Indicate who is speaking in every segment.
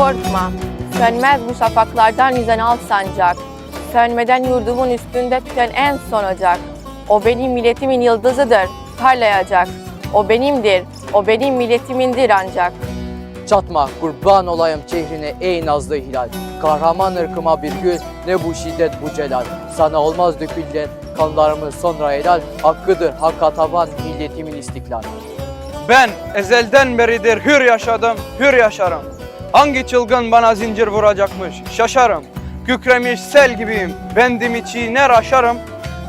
Speaker 1: korkma. Sönmez bu şafaklardan yüzen al sancak. Sönmeden yurdumun üstünde tüten en son ocak. O benim milletimin yıldızıdır, parlayacak. O benimdir, o benim milletimindir ancak.
Speaker 2: Çatma kurban olayım çehrine ey nazlı hilal. Kahraman ırkıma bir gül ne bu şiddet bu celal. Sana olmaz dökülen kanlarımız sonra helal. Hakkıdır hakka taban milletimin istiklal.
Speaker 3: Ben ezelden beridir hür yaşadım, hür yaşarım. Hangi çılgın bana zincir vuracakmış, şaşarım. Kükremiş sel gibiyim, bendimi çiğner aşarım.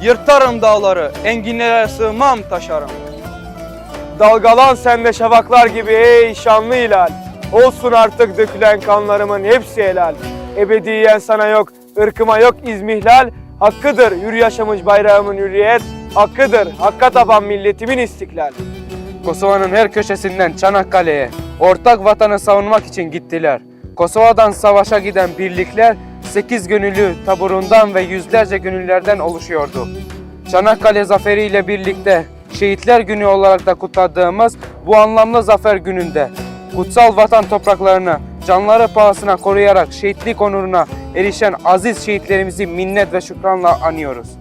Speaker 3: Yırtarım dağları, enginlere sığmam taşarım.
Speaker 4: Dalgalan sen de şafaklar gibi ey şanlı hilal. Olsun artık dökülen kanlarımın hepsi helal. Ebediyen sana yok, ırkıma yok izmihlal. Hakkıdır hür yaşamış bayrağımın hürriyet. Hakkıdır hakka taban milletimin istiklal.
Speaker 5: Kosova'nın her köşesinden Çanakkale'ye ortak vatanı savunmak için gittiler. Kosova'dan savaşa giden birlikler 8 gönüllü taburundan ve yüzlerce gönüllerden oluşuyordu. Çanakkale Zaferi ile birlikte Şehitler Günü olarak da kutladığımız bu anlamlı zafer gününde kutsal vatan topraklarını canları pahasına koruyarak şehitlik onuruna erişen aziz şehitlerimizi minnet ve şükranla anıyoruz.